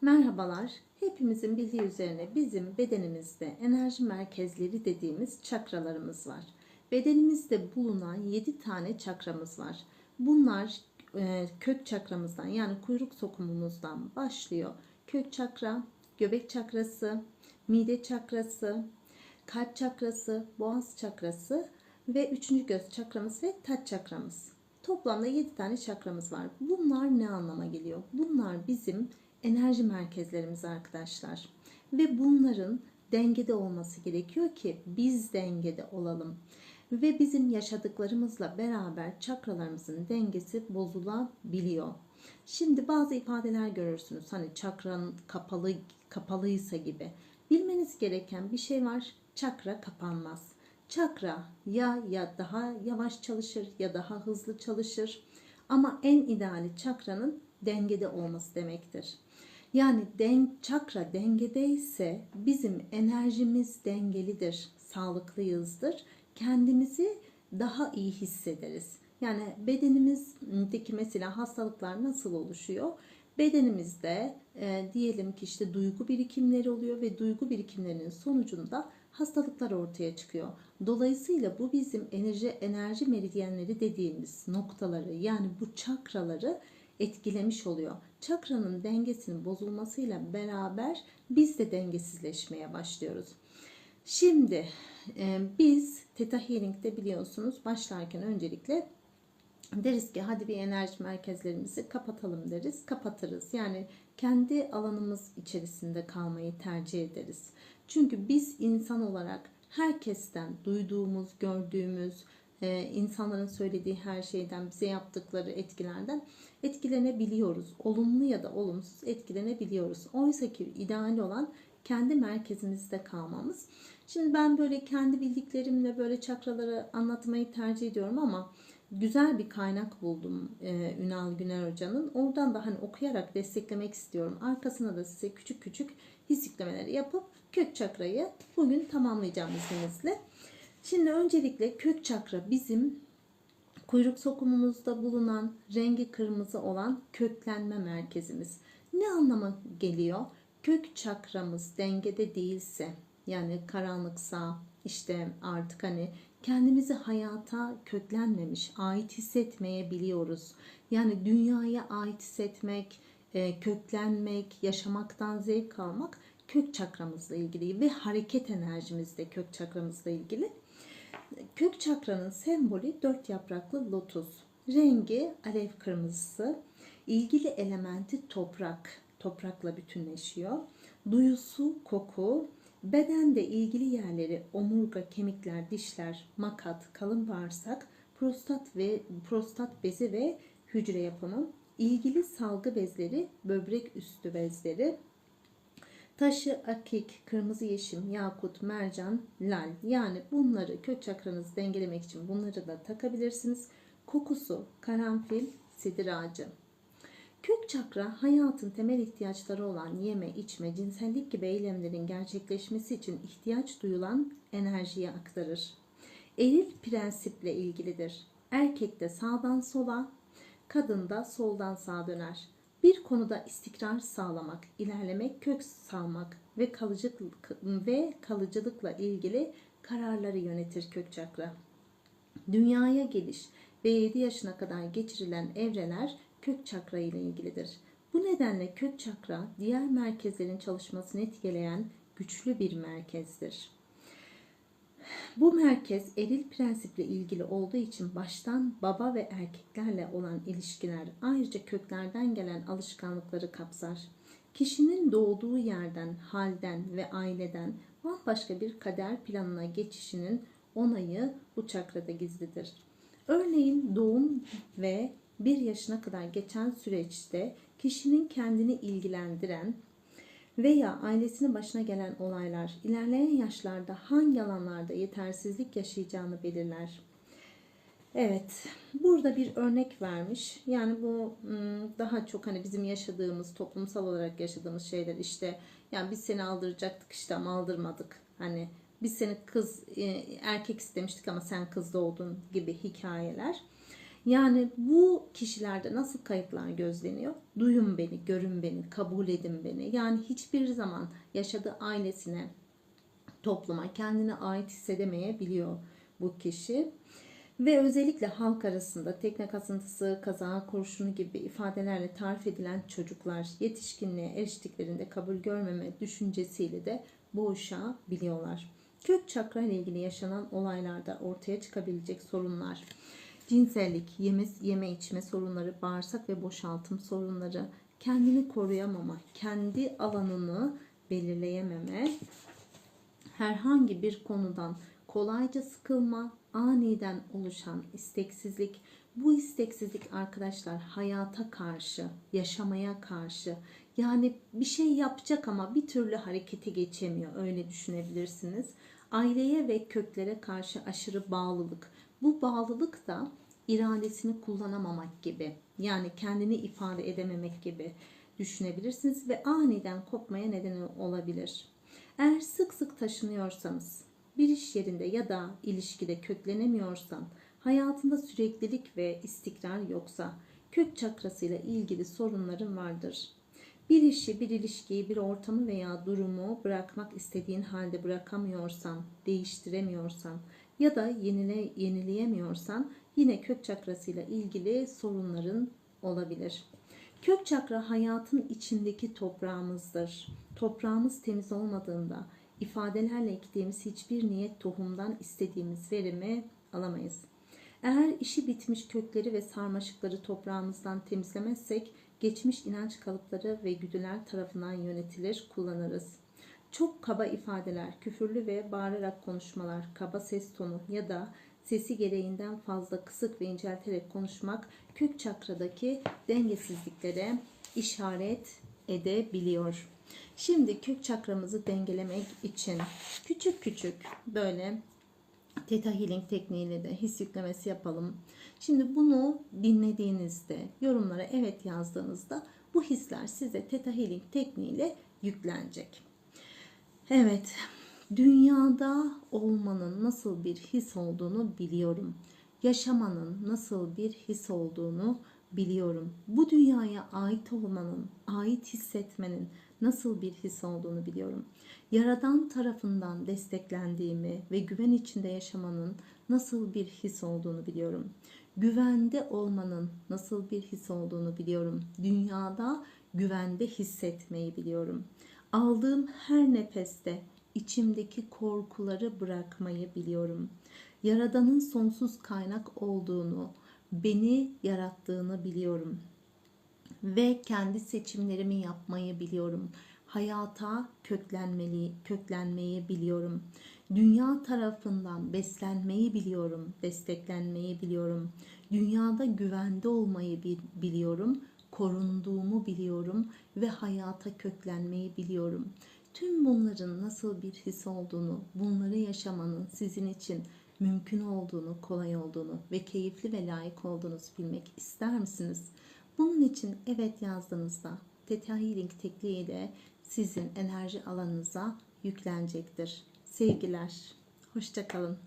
Merhabalar. Hepimizin bildiği üzerine bizim bedenimizde enerji merkezleri dediğimiz çakralarımız var. Bedenimizde bulunan 7 tane çakramız var. Bunlar e, kök çakramızdan yani kuyruk sokumumuzdan başlıyor. Kök çakra, göbek çakrası, mide çakrası, kalp çakrası, boğaz çakrası ve üçüncü göz çakramız ve taç çakramız. Toplamda 7 tane çakramız var. Bunlar ne anlama geliyor? Bunlar bizim enerji merkezlerimiz arkadaşlar. Ve bunların dengede olması gerekiyor ki biz dengede olalım. Ve bizim yaşadıklarımızla beraber çakralarımızın dengesi bozulabiliyor. Şimdi bazı ifadeler görürsünüz. Hani çakranın kapalı kapalıysa gibi. Bilmeniz gereken bir şey var. Çakra kapanmaz. Çakra ya ya daha yavaş çalışır ya daha hızlı çalışır. Ama en ideali çakranın dengede olması demektir. Yani den, çakra dengedeyse bizim enerjimiz dengelidir, sağlıklıyızdır. Kendimizi daha iyi hissederiz. Yani bedenimizdeki mesela hastalıklar nasıl oluşuyor? Bedenimizde e, diyelim ki işte duygu birikimleri oluyor ve duygu birikimlerinin sonucunda hastalıklar ortaya çıkıyor. Dolayısıyla bu bizim enerji enerji meridyenleri dediğimiz noktaları yani bu çakraları etkilemiş oluyor. Çakranın dengesinin bozulmasıyla beraber biz de dengesizleşmeye başlıyoruz. Şimdi e, biz Theta Healing'de biliyorsunuz başlarken öncelikle deriz ki hadi bir enerji merkezlerimizi kapatalım deriz. Kapatırız. Yani kendi alanımız içerisinde kalmayı tercih ederiz. Çünkü biz insan olarak herkesten duyduğumuz, gördüğümüz, e, insanların söylediği her şeyden, bize yaptıkları etkilerden etkilenebiliyoruz. Olumlu ya da olumsuz etkilenebiliyoruz. Oysa ki ideal olan kendi merkezimizde kalmamız. Şimdi ben böyle kendi bildiklerimle böyle çakraları anlatmayı tercih ediyorum ama güzel bir kaynak buldum e, Ünal Güner Hoca'nın. Oradan da hani okuyarak desteklemek istiyorum. Arkasına da size küçük küçük his yüklemeleri yapıp kök çakrayı bugün tamamlayacağım izninizle. Şimdi öncelikle kök çakra bizim kuyruk sokumumuzda bulunan rengi kırmızı olan köklenme merkezimiz. Ne anlama geliyor? Kök çakramız dengede değilse yani karanlıksa işte artık hani kendimizi hayata köklenmemiş, ait hissetmeyebiliyoruz. Yani dünyaya ait hissetmek, e, köklenmek, yaşamaktan zevk almak kök çakramızla ilgili ve hareket enerjimiz de kök çakramızla ilgili. Kök çakranın sembolü dört yapraklı lotus. Rengi alev kırmızısı. İlgili elementi toprak. Toprakla bütünleşiyor. Duyusu koku. Bedende ilgili yerleri omurga, kemikler, dişler, makat, kalın bağırsak, prostat ve prostat bezi ve hücre yapımı. İlgili salgı bezleri, böbrek üstü bezleri, Taşı akik, kırmızı yeşim, yakut, mercan, lal. Yani bunları kök çakranızı dengelemek için bunları da takabilirsiniz. Kokusu, karanfil, sidir ağacı. Kök çakra hayatın temel ihtiyaçları olan yeme, içme, cinsellik gibi eylemlerin gerçekleşmesi için ihtiyaç duyulan enerjiyi aktarır. Eril prensiple ilgilidir. Erkekte sağdan sola, kadında soldan sağa döner. Bir konuda istikrar sağlamak, ilerlemek, kök salmak ve kalıcılık ve kalıcılıkla ilgili kararları yönetir kök çakra. Dünyaya geliş ve 7 yaşına kadar geçirilen evreler kök çakra ile ilgilidir. Bu nedenle kök çakra diğer merkezlerin çalışmasını etkileyen güçlü bir merkezdir. Bu merkez eril prensiple ilgili olduğu için baştan baba ve erkeklerle olan ilişkiler ayrıca köklerden gelen alışkanlıkları kapsar. Kişinin doğduğu yerden, halden ve aileden bambaşka bir kader planına geçişinin onayı bu çakrada gizlidir. Örneğin doğum ve bir yaşına kadar geçen süreçte kişinin kendini ilgilendiren veya ailesinin başına gelen olaylar ilerleyen yaşlarda hangi alanlarda yetersizlik yaşayacağını belirler. Evet, burada bir örnek vermiş. Yani bu daha çok hani bizim yaşadığımız, toplumsal olarak yaşadığımız şeyler işte yani biz seni aldıracaktık işte ama aldırmadık. Hani biz seni kız erkek istemiştik ama sen kız doğdun gibi hikayeler. Yani bu kişilerde nasıl kayıplar gözleniyor? Duyun beni, görün beni, kabul edin beni. Yani hiçbir zaman yaşadığı ailesine, topluma kendine ait hissedemeyebiliyor bu kişi. Ve özellikle halk arasında tekne kasıntısı, kaza kurşunu gibi ifadelerle tarif edilen çocuklar yetişkinliğe eriştiklerinde kabul görmeme düşüncesiyle de boğuşabiliyorlar. Kök çakra ile ilgili yaşanan olaylarda ortaya çıkabilecek sorunlar, cinsellik, yeme, yeme içme sorunları, bağırsak ve boşaltım sorunları, kendini koruyamama, kendi alanını belirleyememe, herhangi bir konudan kolayca sıkılma, aniden oluşan isteksizlik. Bu isteksizlik arkadaşlar hayata karşı, yaşamaya karşı. Yani bir şey yapacak ama bir türlü harekete geçemiyor. Öyle düşünebilirsiniz. Aileye ve köklere karşı aşırı bağlılık. Bu bağlılık da iradesini kullanamamak gibi. Yani kendini ifade edememek gibi düşünebilirsiniz ve aniden kopmaya neden olabilir. Eğer sık sık taşınıyorsanız, bir iş yerinde ya da ilişkide köklenemiyorsan, hayatında süreklilik ve istikrar yoksa, kök çakrasıyla ilgili sorunların vardır. Bir işi, bir ilişkiyi, bir ortamı veya durumu bırakmak istediğin halde bırakamıyorsan, değiştiremiyorsan ya da yenile, yenileyemiyorsan yine kök çakrasıyla ilgili sorunların olabilir. Kök çakra hayatın içindeki toprağımızdır. Toprağımız temiz olmadığında ifadelerle ektiğimiz hiçbir niyet tohumdan istediğimiz verimi alamayız. Eğer işi bitmiş kökleri ve sarmaşıkları toprağımızdan temizlemezsek geçmiş inanç kalıpları ve güdüler tarafından yönetilir, kullanırız. Çok kaba ifadeler, küfürlü ve bağırarak konuşmalar, kaba ses tonu ya da sesi gereğinden fazla kısık ve incelterek konuşmak kök çakradaki dengesizliklere işaret edebiliyor. Şimdi kök çakramızı dengelemek için küçük küçük böyle Theta Healing tekniğiyle de his yüklemesi yapalım. Şimdi bunu dinlediğinizde, yorumlara evet yazdığınızda bu hisler size Theta Healing tekniğiyle yüklenecek. Evet, dünyada olmanın nasıl bir his olduğunu biliyorum. Yaşamanın nasıl bir his olduğunu biliyorum. Bu dünyaya ait olmanın, ait hissetmenin nasıl bir his olduğunu biliyorum. Yaradan tarafından desteklendiğimi ve güven içinde yaşamanın nasıl bir his olduğunu biliyorum. Güvende olmanın nasıl bir his olduğunu biliyorum. Dünyada güvende hissetmeyi biliyorum. Aldığım her nefeste içimdeki korkuları bırakmayı biliyorum. Yaradanın sonsuz kaynak olduğunu, beni yarattığını biliyorum ve kendi seçimlerimi yapmayı biliyorum. Hayata köklenmeli, köklenmeyi biliyorum. Dünya tarafından beslenmeyi biliyorum, desteklenmeyi biliyorum. Dünyada güvende olmayı biliyorum, korunduğumu biliyorum ve hayata köklenmeyi biliyorum. Tüm bunların nasıl bir his olduğunu, bunları yaşamanın sizin için mümkün olduğunu, kolay olduğunu ve keyifli ve layık olduğunuzu bilmek ister misiniz? Bunun için evet yazdığınızda Theta Healing tekniğiyle sizin enerji alanınıza yüklenecektir. Sevgiler, hoşçakalın.